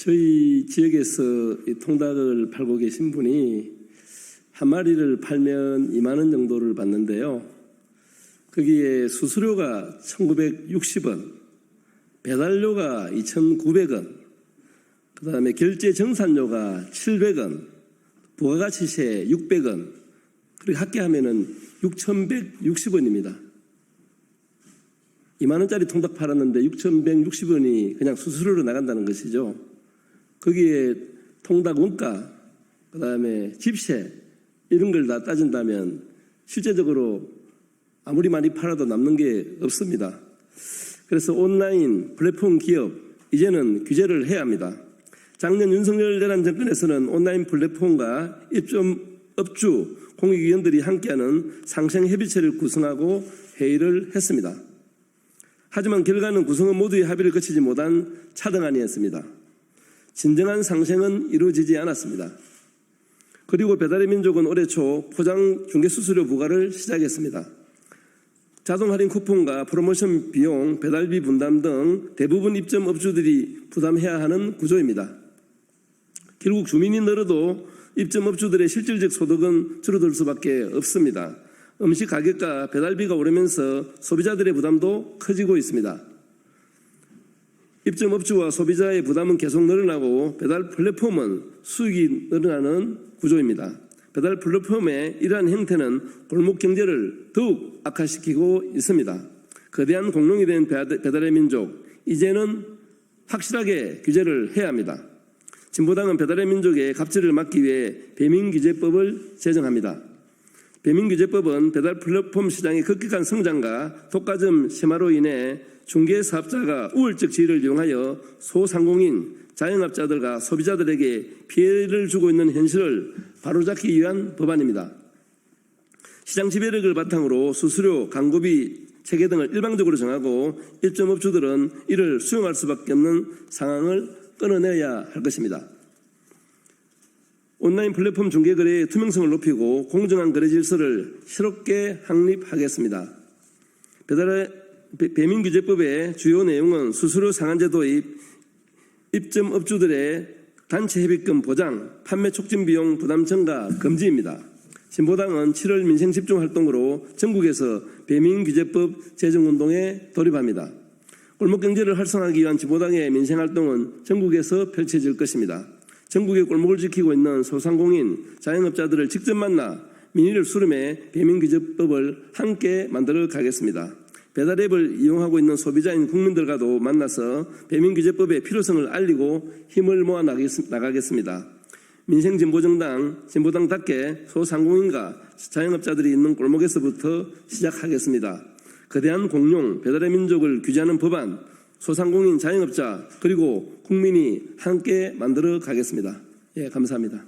저희 지역에서 이 통닭을 팔고 계신 분이 한 마리를 팔면 2만 원 정도를 받는데요. 거기에 수수료가 1,960원, 배달료가 2,900원, 그 다음에 결제 정산료가 700원, 부가가치세 600원, 그리고 합계하면은 6,160원입니다. 2만 원짜리 통닭 팔았는데 6,160원이 그냥 수수료로 나간다는 것이죠. 거기에 통닭 원가, 그 다음에 집세 이런 걸 다 따진다면 실제적으로 아무리 많이 팔아도 남는 게 없습니다. 그래서 온라인 플랫폼 기업 이제는 규제를 해야 합니다. 작년 윤석열 대란 정권에서는 온라인 플랫폼과 입점 업주 공익위원들이 함께하는 상생협의체를 구성하고 회의를 했습니다. 하지만 결과는 구성원 모두의 합의를 거치지 못한 차등안이었습니다. 진정한 상생은 이루어지지 않았습니다. 그리고 배달의 민족은 올해 초 포장 중개 수수료 부과를 시작했습니다. 자동 할인 쿠폰과 프로모션 비용, 배달비 분담 등 대부분 입점 업주들이 부담해야 하는 구조입니다. 결국 주민이 늘어도 입점 업주들의 실질적 소득은 줄어들 수밖에 없습니다. 음식 가격과 배달비가 오르면서 소비자들의 부담도 커지고 있습니다. 입점 업주와 소비자의 부담은 계속 늘어나고 배달 플랫폼은 수익이 늘어나는 구조입니다. 배달 플랫폼의 이러한 형태는 골목 경제를 더욱 악화시키고 있습니다. 거대한 공룡이 된 배달의 민족, 이제는 확실하게 규제를 해야 합니다. 진보당은 배달의 민족의 갑질을 막기 위해 배민규제법을 제정합니다. 배민규제법은 배달 플랫폼 시장의 급격한 성장과 독과점 심화로 인해 중개 사업자가 우월적 지위를 이용하여 소상공인, 자영업자들과 소비자들에게 피해를 주고 있는 현실을 바로잡기 위한 법안입니다. 시장 지배력을 바탕으로 수수료, 광고비, 체계 등을 일방적으로 정하고 일점업주들은 이를 수용할 수밖에 없는 상황을 끊어내야 할 것입니다. 온라인 플랫폼 중개 거래의 투명성을 높이고 공정한 거래 질서를 새롭게 확립하겠습니다. 배달의 배민규제법의 주요 내용은 수수료 상한제 도 입, 입점 업주들의 단체 협의금 보장, 판매 촉진 비용 부담 증가 금지입니다. 진보당은 7월 민생 집중 활동으로 전국에서 배민규제법 제정 운동에 돌입합니다. 골목 경제를 활성화하기 위한 진보당의 민생 활동은 전국에서 펼쳐질 것입니다. 전국의 골목을 지키고 있는 소상공인, 자영업자들을 직접 만나 민의를 수렴해 배민규제법을 함께 만들어 가겠습니다. 배달앱을 이용하고 있는 소비자인 국민들과도 만나서 배민규제법의 필요성을 알리고 힘을 모아 나가겠습니다. 민생진보정당, 진보당답게 소상공인과 자영업자들이 있는 골목에서부터 시작하겠습니다. 거대한 공룡, 배달의 민족을 규제하는 법안, 소상공인, 자영업자, 그리고 국민이 함께 만들어 가겠습니다. 예, 감사합니다.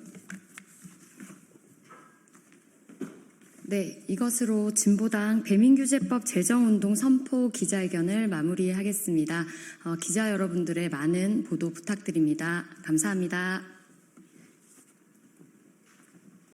네, 이것으로 진보당 배민규제법 제정운동 선포 기자회견을 마무리하겠습니다. 어, 기자 여러분들의 많은 보도 부탁드립니다. 감사합니다.